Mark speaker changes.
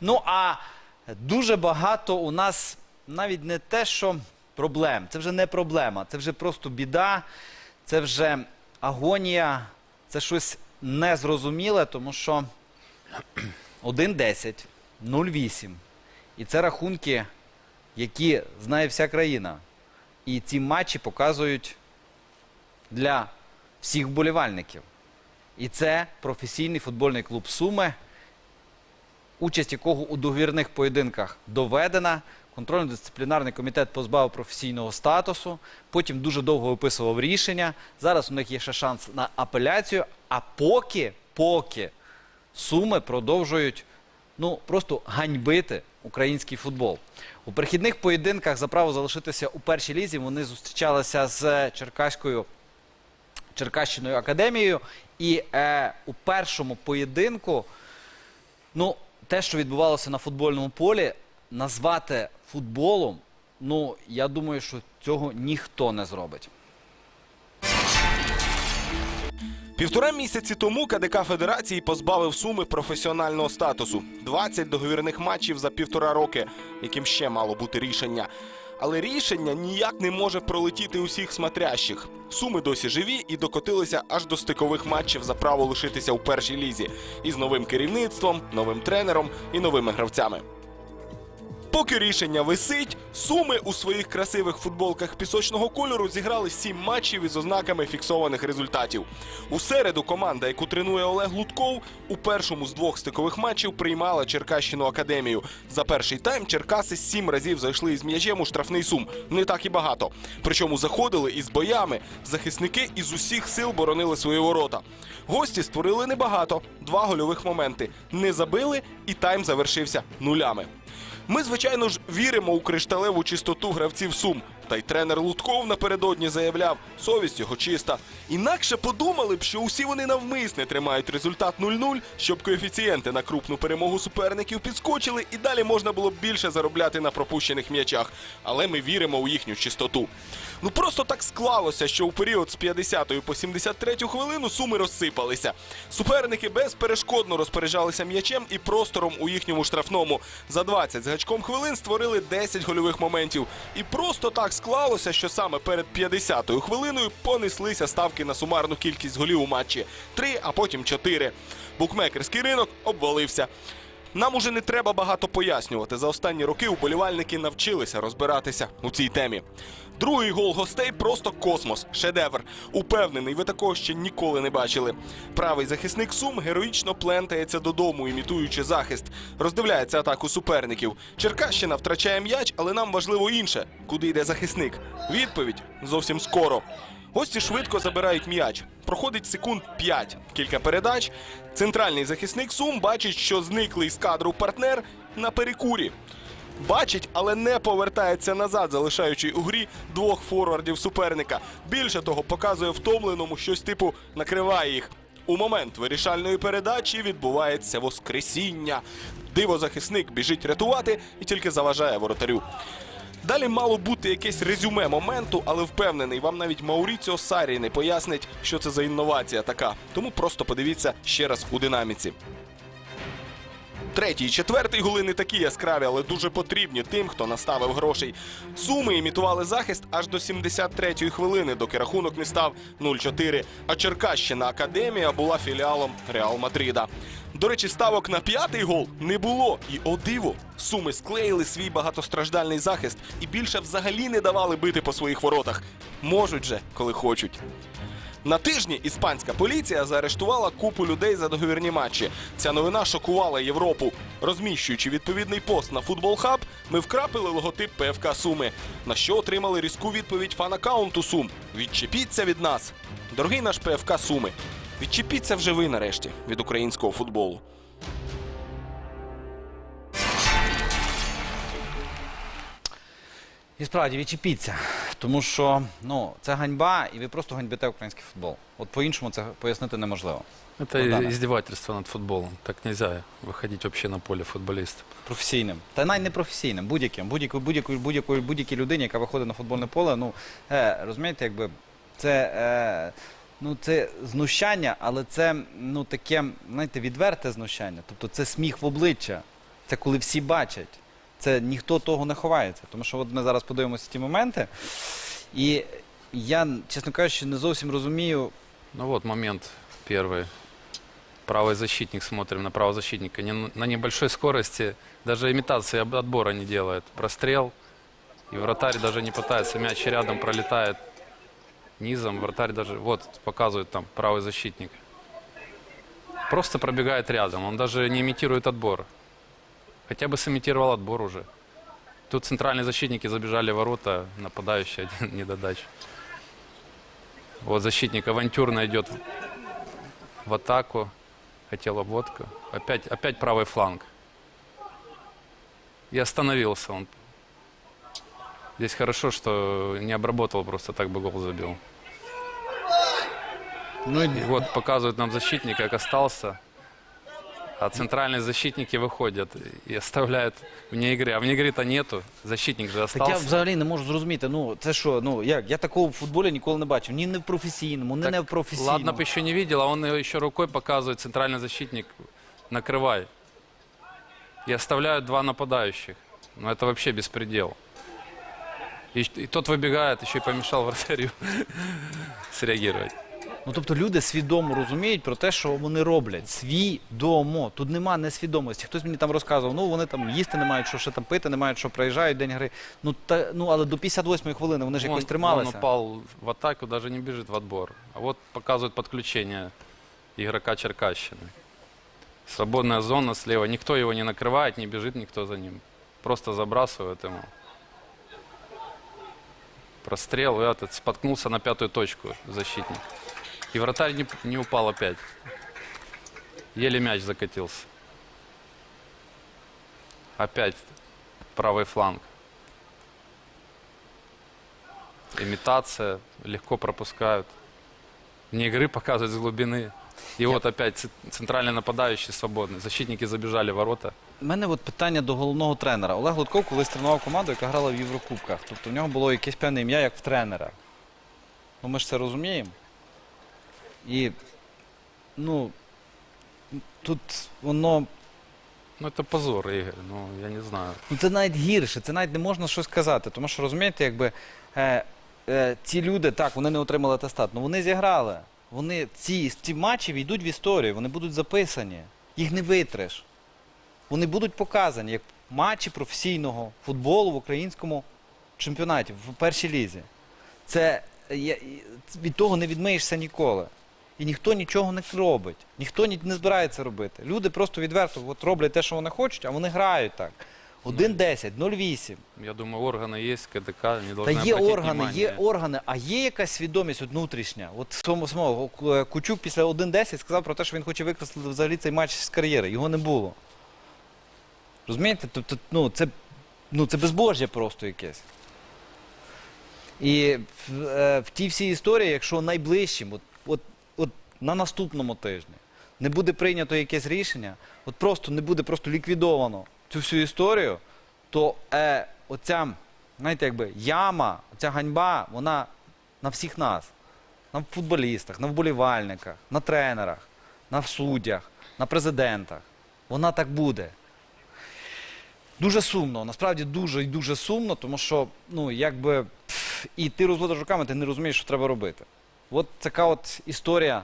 Speaker 1: Ну а дуже багато у нас навіть не те, що проблем. Це вже не проблема, це вже просто біда, це вже агонія, це щось незрозуміле, тому що 1-10, 0-8. І це рахунки, які знає вся країна. І ці матчі показують для всіх вболівальників. І це професійний футбольний клуб Суми, участь якого у договірних поєдинках доведена. Контрольно-дисциплінарний комітет позбавив професійного статусу, потім дуже довго виписував рішення. Зараз у них є ще шанс на апеляцію. А поки, поки Суми продовжують ну, просто ганьбити український футбол. У перехідних поєдинках за право залишитися у першій лізі вони зустрічалися з Черкаською Черкащиною академією. І е, у першому поєдинку, ну, те, що відбувалося на футбольному полі, назвати футболом, ну, я думаю, що цього ніхто не зробить.
Speaker 2: Півтора місяці тому КДК Федерації позбавив суми професіонального статусу. 20 договірних матчів за півтора роки, яким ще мало бути рішення. Але рішення ніяк не може пролетіти усіх смотрящих. Суми досі живі і докотилися аж до стикових матчів за право лишитися у першій лізі із новим керівництвом, новим тренером і новими гравцями. Поки рішення висить, суми у своїх красивих футболках пісочного кольору зіграли сім матчів із ознаками фіксованих результатів. У середу команда, яку тренує Олег Лутков, у першому з двох стикових матчів приймала Черкащину академію. За перший тайм Черкаси сім разів зайшли із м'ячем у штрафний сум. Не так і багато. Причому заходили із боями. Захисники із усіх сил боронили свої ворота. Гості створили небагато, два гольових моменти. Не забили, і тайм завершився нулями. Ми, звичайно ж, віримо у кришталеву чистоту гравців Сум. Та й тренер Лутков напередодні заявляв, совість його чиста. Інакше подумали б, що усі вони навмисне тримають результат 0-0, щоб коефіцієнти на крупну перемогу суперників підскочили, і далі можна було б більше заробляти на пропущених м'ячах. Але ми віримо у їхню чистоту. Ну просто так склалося, що у період з 50 по 73 хвилину суми розсипалися. Суперники безперешкодно розпоряджалися м'ячем і простором у їхньому штрафному. За 20 з гачком хвилин створили 10 гольових моментів. І просто так склалося, що саме перед 50-ю хвилиною понеслися ставки на сумарну кількість голів у матчі. Три, а потім чотири. Букмекерський ринок обвалився. Нам уже не треба багато пояснювати. За останні роки уболівальники навчилися розбиратися у цій темі. Другий гол гостей просто космос, шедевр. Упевнений, ви такого ще ніколи не бачили. Правий захисник Сум героїчно плентається додому, імітуючи захист. Роздивляється атаку суперників. Черкащина втрачає м'яч, але нам важливо інше. Куди йде захисник? Відповідь зовсім скоро. Гості швидко забирають м'яч. Проходить секунд 5. Кілька передач. Центральний захисник Сум бачить, що зниклий з кадру партнер на перекурі. Бачить, але не повертається назад, залишаючи у грі двох форвардів суперника. Більше того, показує втомленому щось типу накриває їх. У момент вирішальної передачі відбувається воскресіння. Дивозахисник біжить рятувати і тільки заважає воротарю. Далі мало бути якесь резюме моменту, але впевнений, вам навіть Мауріціо Сарі не пояснить, що це за інновація така. Тому просто подивіться ще раз у динаміці. Третій і четвертий голи не такі яскраві, але дуже потрібні тим, хто наставив грошей. Суми імітували захист аж до 73-ї хвилини, доки рахунок не став 0-4. А Черкащина Академія була філіалом Реал Мадрида. До речі, ставок на п'ятий гол не було. І о диво, суми склеїли свій багатостраждальний захист і більше взагалі не давали бити по своїх воротах. Можуть же, коли хочуть. На тижні іспанська поліція заарештувала купу людей за договірні матчі. Ця новина шокувала Європу. Розміщуючи відповідний пост на Футбол Хаб, ми вкрапили логотип ПФК Суми. На що отримали різку відповідь фан-аккаунту Сум. Відчепіться від нас. Дорогий наш ПФК Суми. Відчепіться вже ви нарешті від українського футболу.
Speaker 1: І справді відчепіться, тому що ну, це ганьба, і ви просто ганьбите український футбол. От по-іншому це пояснити неможливо.
Speaker 3: Это
Speaker 1: Богдане.
Speaker 3: издевательство над футболом. Так нельзя выходить вообще на поле футболистам.
Speaker 1: Професійним. Та навіть не професійним, будь-яким. Будь-якої будь-якої будь-якої будь-якій людині, яка виходить на футбольне поле. Ну, е, розумієте, якби це. Е, Ну, це знущання, але це ну таке, знаєте, відверте знущання. Тобто це сміх в обличчя. Це коли всі бачать. Це ніхто того не ховається. Тому що от ми зараз подивимося ті моменти. І я, чесно кажучи, не зовсім розумію.
Speaker 3: Ну вот момент первый. Правый защитник, смотрим на правого защитника. Не- на небольшой скорости даже имитации об- отбора не делает. Прострел. И вратарь даже не пытается. Мяч рядом пролетает низом. Вратарь даже, вот, показывает там правый защитник. Просто пробегает рядом. Он даже не имитирует отбор. Хотя бы сымитировал отбор уже. Тут центральные защитники забежали в ворота, нападающий один недодач. Вот защитник авантюрно идет в- атаку. Хотел обводку. Опять, опять правый фланг. И остановился он. Здесь хорошо, что не обработал, просто так бы гол забил.
Speaker 1: Ну, і
Speaker 3: И вот показывают нам защитник, как остался. А центральные защитники выходят и оставляют вне игры. А вне игры-то нету. Защитник же
Speaker 1: Так я
Speaker 3: остался.
Speaker 1: взагалі не можу зрозуміти. Ну, це що, ну як? Я такого в футболі ніколи не бачив. Ні не в професійному, ні
Speaker 3: Так,
Speaker 1: не в професійному.
Speaker 3: Ладно бы еще не видел, а он его еще рукой показывает, центральный защитник, накрывай. И оставляют два нападающих. Ну это вообще беспредел. И, и тот выбегает, еще и помешал вратарю среагировать.
Speaker 1: Ну тобто люди свідомо розуміють про те, що вони роблять. Свідомо. Тут нема несвідомості. Хтось мені там розказував, ну вони там їсти не мають, що ще там пити, не мають, що проїжджають день гри. Ну та ну але до 58-ї хвилини вони ж якось
Speaker 3: он,
Speaker 1: трималися.
Speaker 3: он упал в атаку, даже не бежит в отбор. А вот показывают подключение игрока Черкащины. Свободная зона слева. Никто его не накрывает, не бежит никто за ним. Просто забрасывают ему. Прострел, и этот споткнулся на пятую точку защитник. И вратарь не, не упал опять. Еле мяч закатился. Опять правый фланг. Имитация, легко пропускают. Вне игры показывают с глубины. И вот опять ц- центральный нападающий свободный. Защитники забежали в ворота.
Speaker 1: У мене от питання до головного тренера. Олег Лутков колись тренував команду, яка грала в Єврокубках. Тобто в нього було якесь певне ім'я, як в тренера. Ну ми ж це розуміємо. І ну тут воно.
Speaker 3: Ну это позор, Игорь. Ну я не знаю.
Speaker 1: Ну це навіть гірше, це навіть не можна щось сказати. Тому що розумієте, якби е, е, ці люди, так, вони не отримали атестат, але вони зіграли. Вони ці, ці матчі війдуть в історію, вони будуть записані. Їх не витреш. Вони будуть показані як матчі професійного футболу в українському чемпіонаті, в першій лізі. Це від того не відмиєшся ніколи. І ніхто нічого не робить, ніхто ні- не збирається робити. Люди просто відверто от роблять те, що вони хочуть, а вони грають так. 1-10, 0-8.
Speaker 3: Я думаю, органы есть, КДК, не
Speaker 1: Та
Speaker 3: должны
Speaker 1: є
Speaker 3: обратить
Speaker 1: органи, є органи, а є якась свідомість от внутрішня. От самого, самого е, Кучук після 1-10 сказав про те, що він хоче викреслити взагалі цей матч з кар'єри. Його не було. Розумієте? Тобто, ну, це, ну, це безбожжя просто якесь. І в, е, в тій всій історії, якщо найближчим, от, от, от на наступному тижні не буде прийнято якесь рішення, от просто не буде просто ліквідовано цю всю історію, то е, оця, знаєте, якби яма, ця ганьба, вона на всіх нас. На футболістах, на вболівальниках, на тренерах, на суддях, на президентах. Вона так буде. Дуже сумно, насправді дуже і дуже сумно, тому що, ну, якби, пф, і ти розводиш руками, ти не розумієш, що треба робити. От така от історія